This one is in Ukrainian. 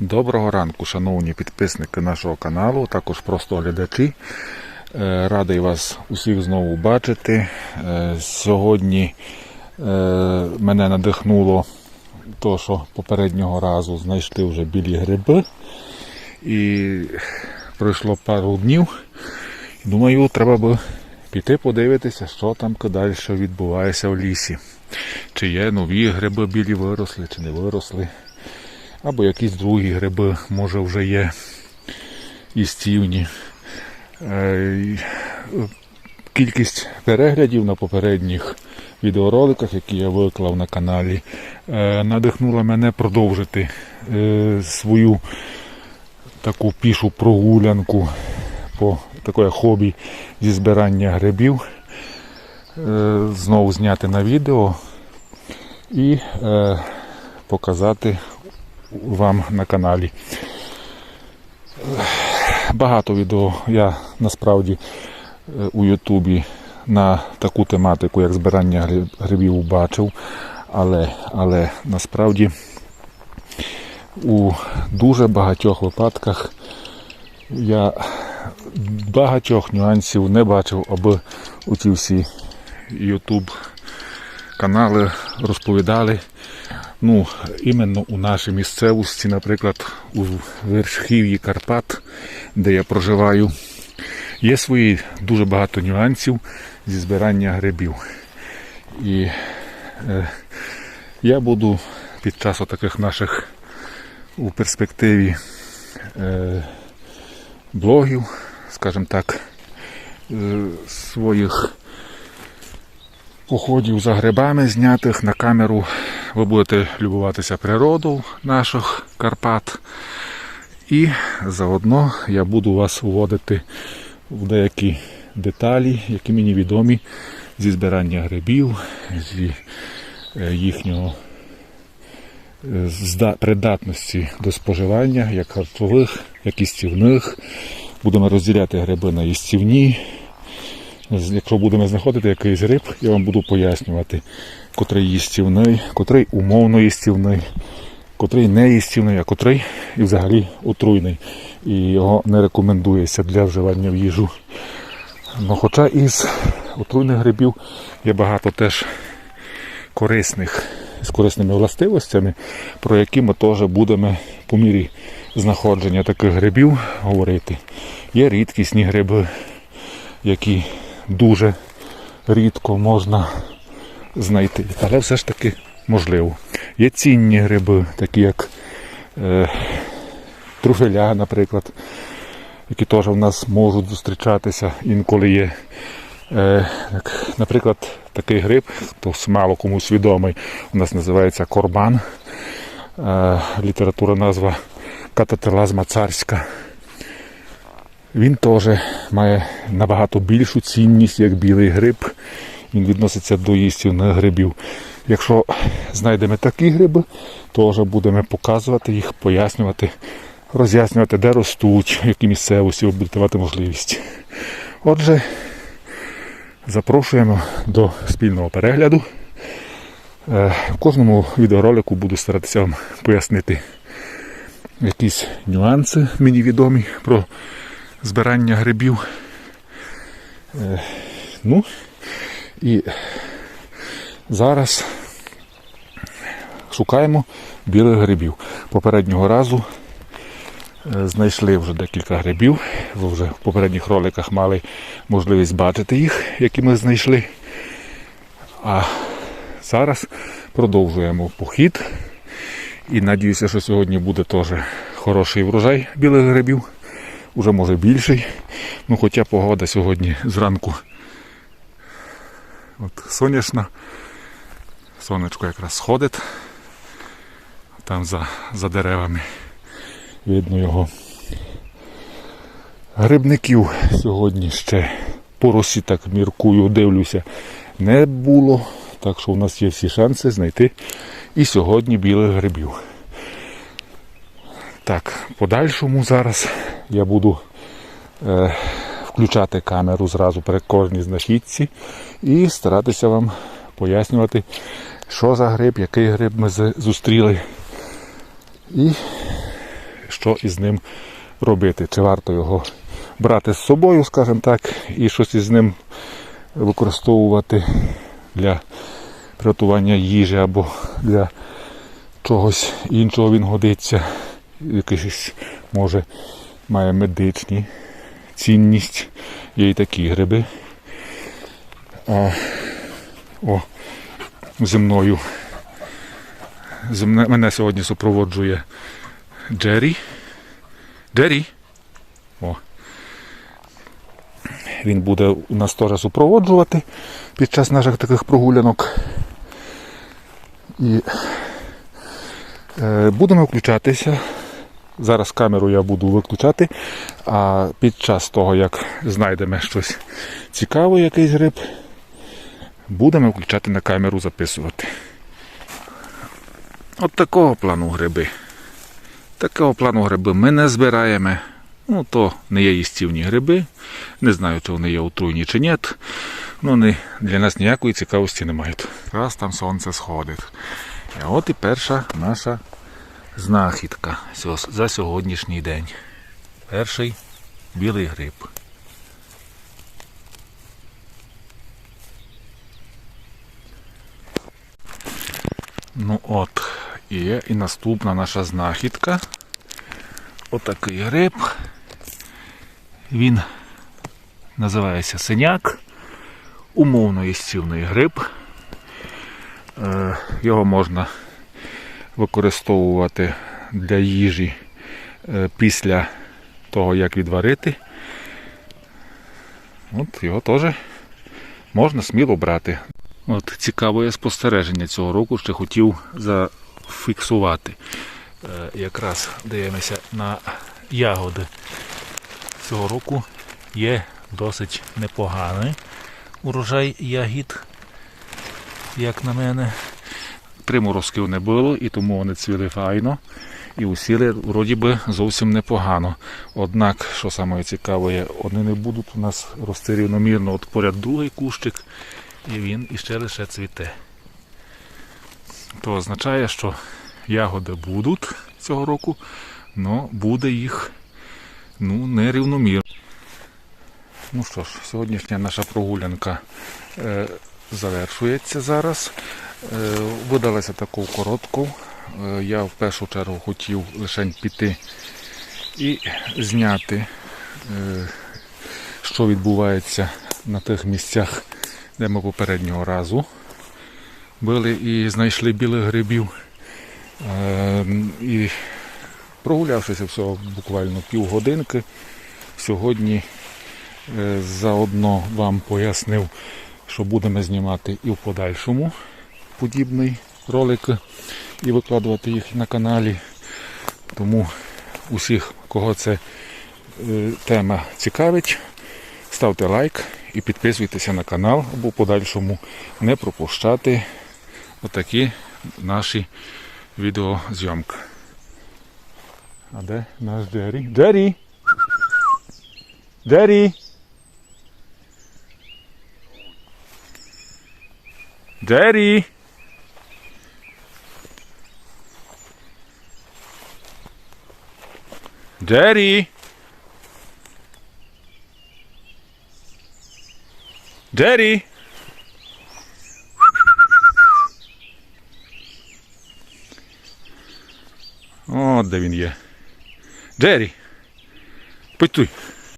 Доброго ранку, шановні підписники нашого каналу, також просто глядачі. Е, Радий вас усіх знову бачити. Е, Сьогодні е, мене надихнуло то, що попереднього разу знайшли вже білі гриби. І пройшло пару днів. Думаю, треба би піти подивитися, що там далі відбувається в лісі. Чи є нові гриби білі виросли, чи не виросли. Або якісь другі гриби, може вже є їстівні. Е, е, Кількість переглядів на попередніх відеороликах, які я виклав на каналі, е, надихнула мене продовжити свою таку пішу прогулянку по таке хобі зі збирання грибів. Знову зняти на відео і показати вам на каналі. Багато відео я насправді е, у Ютубі на таку тематику, як збирання грибів, бачив, але, але насправді у дуже багатьох випадках я багатьох нюансів не бачив, аби у ці всі YouTube канали розповідали. Ну, іменно у нашій місцевості, наприклад, у верхів'ї Карпат, де я проживаю, є свої дуже багато нюансів зі збирання грибів. І е, я буду під час таких наших у перспективі е, блогів, скажімо так, е, своїх походів за грибами знятих на камеру. Ви будете любуватися природою наших Карпат. І заодно я буду вас вводити в деякі деталі, які мені відомі зі збирання грибів, зі е, їхнього е, придатності до споживання, як харчових, як їстівних. Будемо розділяти гриби на їстівні, з- Якщо будемо знаходити якийсь гриб, я вам буду пояснювати, котрий їстівний, котрий умовно їстівний, котрий не їстівний, а котрий і взагалі отруйний. І його не рекомендується для вживання в їжу. Ну, хоча із отруйних грибів є багато теж корисних, з корисними властивостями, про які ми теж будемо по мірі знаходження таких грибів говорити. Є рідкісні гриби, які дуже рідко можна знайти. Але все ж таки можливо. Є цінні гриби, такі як е, труфеля, наприклад, які теж в нас можуть зустрічатися інколи є. Е, як, наприклад, такий гриб, хто мало комусь відомий, у нас називається корбан. Е, література назва катателазма царська. Він теж має набагато більшу цінність, як білий гриб. Він відноситься до їстівних грибів. Якщо знайдемо такі гриби, то вже будемо показувати їх, пояснювати, роз'яснювати, де ростуть, які місцевості будете можливість. Отже, запрошуємо до спільного перегляду. Е, В кожному відеоролику буду старатися вам пояснити якісь нюанси мені відомі про збирання грибів. Е, Ну і зараз шукаємо білих грибів. Попереднього разу е, знайшли вже декілька грибів. Ви вже в попередніх роликах мали можливість бачити їх, які ми знайшли. А зараз продовжуємо похід. І надіюся, що сьогодні буде теж хороший врожай білих грибів. Уже може більший. Ну, хоча погода сьогодні зранку от сонячна. Сонечко якраз сходить. Там за, за деревами видно його. Грибників сьогодні ще по росі так міркую, дивлюся, не було. Так що у нас є всі шанси знайти і сьогодні білих грибів. Так, подальшому зараз я буду е, включати камеру зразу при кожній знахідці і старатися вам пояснювати, що за гриб, який гриб ми зустріли. І що із ним робити. Чи варто його брати з собою, скажімо так, і щось із ним використовувати для приготування їжі або для чогось іншого він годиться. Якийсь, може, має медичні цінність. Є і такі гриби. А, о, зі мною. Зі мене, мене сьогодні супроводжує Джері. Джері. О. Він буде нас теж супроводжувати під час наших таких прогулянок. І е, будемо включатися. Зараз камеру я буду виключати, а під час того, як знайдемо щось цікаве, якийсь гриб, будемо включати на камеру записувати. От такого плану гриби. Такого плану гриби ми не збираємо. Ну, то не є їстівні гриби. Не знаю, чи вони є отруйні чи ні. Ну, не, для нас ніякої цікавості не мають. Раз там сонце сходить. І от і перша наша знахідка за сьогоднішній день. Перший білий гриб. Ну от, є і наступна наша знахідка. Отакий гриб. Він називається синяк. Умовно їстівний гриб. Е, Його можна використовувати для їжі е, після того, як відварити. От його теж можна сміло брати. От цікаве спостереження цього року, ще хотів зафіксувати. Е, Якраз дивимося на ягоди. Цього року є досить непоганий урожай ягід, як на мене. Приморозків не було, і тому вони цвіли файно. І усіли вроді би зовсім непогано. Однак, що саме цікаве, вони не будуть у нас рости рівномірно. От поряд другий кущик, і він іще лише цвіте. То означає, що ягоди будуть цього року, але буде їх ну, нерівномірно. Ну що ж, сьогоднішня наша прогулянка е, завершується зараз. Е, видалася таку коротку. Е, я в першу чергу хотів лише піти і зняти, е, що відбувається на тих місцях, де ми попереднього разу били і знайшли білих грибів. І прогулявшися всього буквально півгодинки, сьогодні заодно вам пояснив, що будемо знімати і в подальшому подібний ролик і викладувати їх на каналі. Тому усіх, кого це е, тема цікавить, ставте лайк і підписуйтеся на канал, або в подальшому не пропущати отакі наші відеозйомки. А де наш Джері? Джері! Джері! Джері! Джері! Джері! От де він є. Джері! Питуй!